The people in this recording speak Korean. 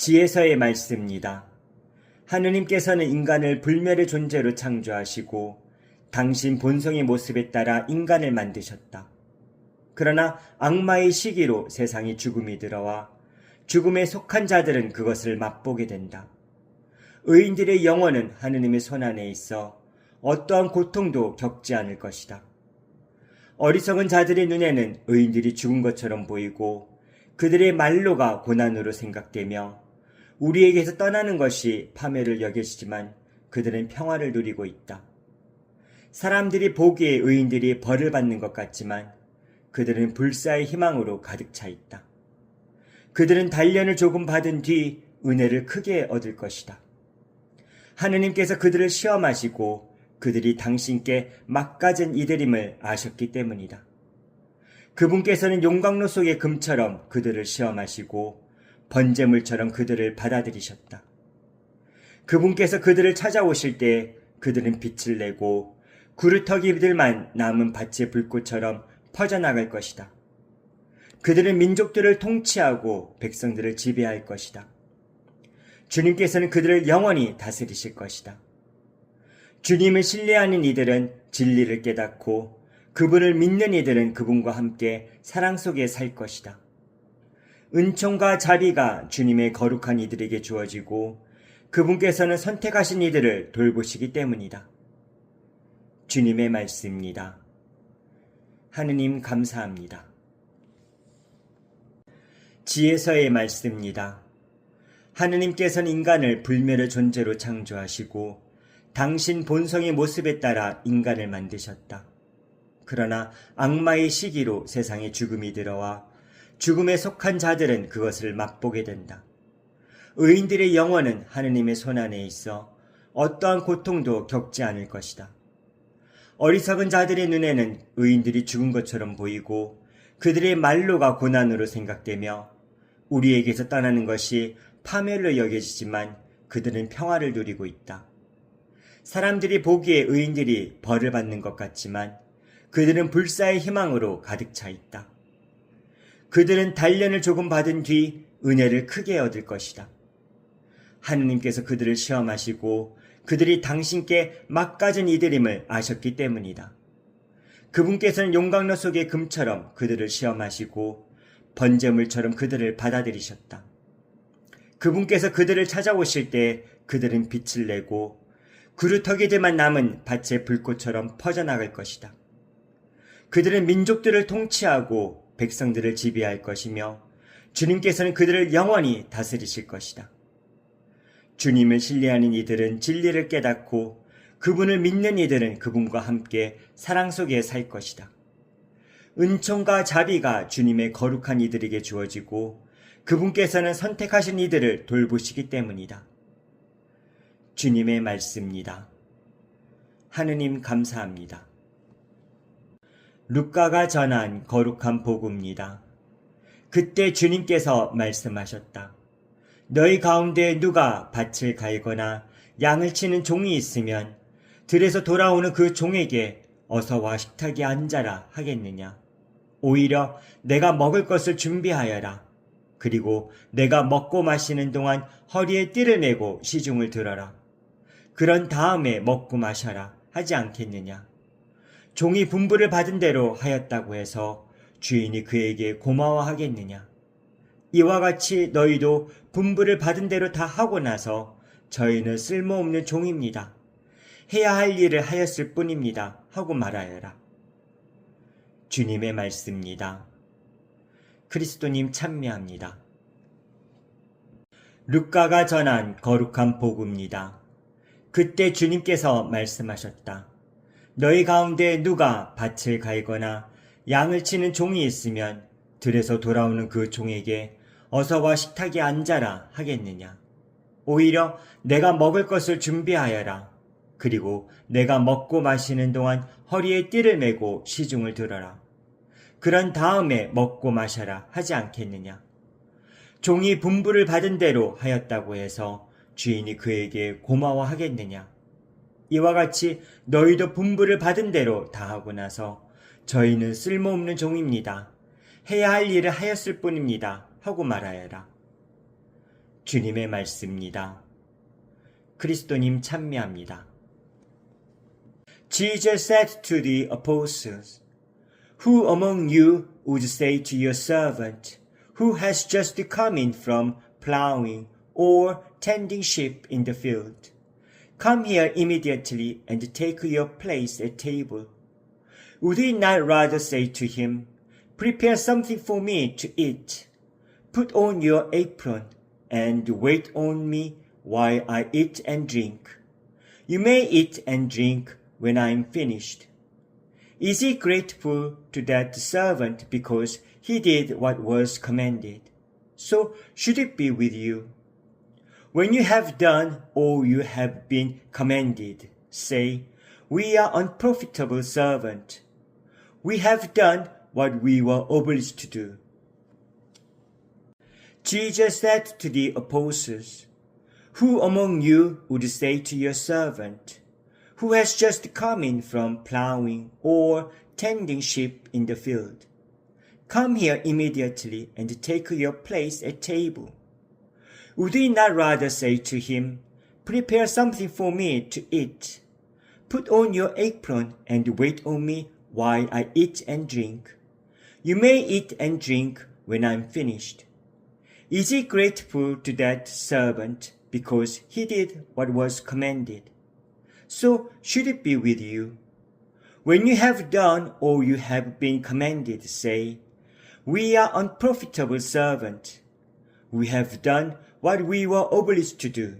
지혜서의 말씀입니다. 하느님께서는 인간을 불멸의 존재로 창조하시고 당신 본성의 모습에 따라 인간을 만드셨다. 그러나 악마의 시기로 세상이 죽음이 들어와 죽음에 속한 자들은 그것을 맛보게 된다. 의인들의 영혼은 하느님의 손 안에 있어 어떠한 고통도 겪지 않을 것이다. 어리석은 자들의 눈에는 의인들이 죽은 것처럼 보이고 그들의 말로가 고난으로 생각되며 우리에게서 떠나는 것이 파멸을 여겨지지만 그들은 평화를 누리고 있다. 사람들이 보기에 의인들이 벌을 받는 것 같지만 그들은 불사의 희망으로 가득 차 있다. 그들은 단련을 조금 받은 뒤 은혜를 크게 얻을 것이다. 하느님께서 그들을 시험하시고 그들이 당신께 막가진 이들임을 아셨기 때문이다. 그분께서는 용광로 속의 금처럼 그들을 시험하시고 번제물처럼 그들을 받아들이셨다. 그분께서 그들을 찾아오실 때 그들은 빛을 내고 구루터기들만 남은 밭의 불꽃처럼 퍼져나갈 것이다. 그들은 민족들을 통치하고 백성들을 지배할 것이다. 주님께서는 그들을 영원히 다스리실 것이다. 주님을 신뢰하는 이들은 진리를 깨닫고 그분을 믿는 이들은 그분과 함께 사랑 속에 살 것이다. 은총과 자비가 주님의 거룩한 이들에게 주어지고 그분께서는 선택하신 이들을 돌보시기 때문이다. 주님의 말씀입니다. 하느님 감사합니다. 지혜서의 말씀입니다. 하느님께서는 인간을 불멸의 존재로 창조하시고 당신 본성의 모습에 따라 인간을 만드셨다. 그러나 악마의 시기로 세상에 죽음이 들어와 죽음에 속한 자들은 그것을 맛보게 된다. 의인들의 영혼은 하느님의 손안에 있어 어떠한 고통도 겪지 않을 것이다. 어리석은 자들의 눈에는 의인들이 죽은 것처럼 보이고 그들의 말로가 고난으로 생각되며 우리에게서 떠나는 것이 파멸로 여겨지지만 그들은 평화를 누리고 있다. 사람들이 보기에 의인들이 벌을 받는 것 같지만 그들은 불사의 희망으로 가득 차 있다. 그들은 단련을 조금 받은 뒤 은혜를 크게 얻을 것이다. 하느님께서 그들을 시험하시고 그들이 당신께 막가진 이들임을 아셨기 때문이다. 그분께서는 용광로 속의 금처럼 그들을 시험하시고 번제물처럼 그들을 받아들이셨다. 그분께서 그들을 찾아오실 때 그들은 빛을 내고 구루터기들만 남은 밭의 불꽃처럼 퍼져나갈 것이다. 그들은 민족들을 통치하고 백성들을 지배할 것이며 주님께서는 그들을 영원히 다스리실 것이다. 주님을 신뢰하는 이들은 진리를 깨닫고 그분을 믿는 이들은 그분과 함께 사랑 속에 살 것이다. 은총과 자비가 주님의 거룩한 이들에게 주어지고 그분께서는 선택하신 이들을 돌보시기 때문이다. 주님의 말씀입니다. 하느님 감사합니다. 루카가 전한 거룩한 복음입니다. 그때 주님께서 말씀하셨다. 너희 가운데 누가 밭을 갈거나 양을 치는 종이 있으면 들에서 돌아오는 그 종에게 어서 와 식탁에 앉아라 하겠느냐. 오히려 내가 먹을 것을 준비하여라. 그리고 내가 먹고 마시는 동안 허리에 띠를 메고 시중을 들어라. 그런 다음에 먹고 마셔라 하지 않겠느냐. 종이 분부를 받은 대로 하였다고 해서 주인이 그에게 고마워하겠느냐. 이와 같이 너희도 분부를 받은 대로 다 하고 나서 저희는 쓸모없는 종입니다. 해야 할 일을 하였을 뿐입니다. 하고 말하여라. 주님의 말씀입니다. 그리스도님 참미합니다. 루카가 전한 거룩한 복음입니다. 그때 주님께서 말씀하셨다. 너희 가운데 누가 밭을 갈거나 양을 치는 종이 있으면 들에서 돌아오는 그 종에게 어서 와 식탁에 앉아라 하겠느냐. 오히려 내가 먹을 것을 준비하여라. 그리고 내가 먹고 마시는 동안 허리에 띠를 메고 시중을 들어라. 그런 다음에 먹고 마셔라 하지 않겠느냐. 종이 분부를 받은 대로 하였다고 해서 주인이 그에게 고마워하겠느냐. 이와 같이 너희도 분부를 받은 대로 다 하고 나서 저희는 쓸모없는 종입니다. 해야 할 일을 하였을 뿐입니다. 하고 말하여라. 주님의 말씀입니다. 그리스도님 찬미합니다. Jesus said to the apostles, Who among you would say to your servant, who has just come in from plowing or tending sheep in the field, Come here immediately and take your place at table? Would he not rather say to him, Prepare something for me to eat? Put on your apron and wait on me while I eat and drink. You may eat and drink when I am finished. Is he grateful to that servant because he did what was commanded? So should it be with you. When you have done all you have been commanded, say, We are unprofitable servant. We have done what we were obliged to do. Jesus said to the apostles, Who among you would say to your servant, who has just come in from plowing or tending sheep in the field, Come here immediately and take your place at table? Would he not rather say to him, Prepare something for me to eat? Put on your apron and wait on me while I eat and drink. You may eat and drink when I am finished. Is he grateful to that servant because he did what was commanded? So should it be with you. When you have done all you have been commanded, say, We are unprofitable servant. We have done what we were obliged to do.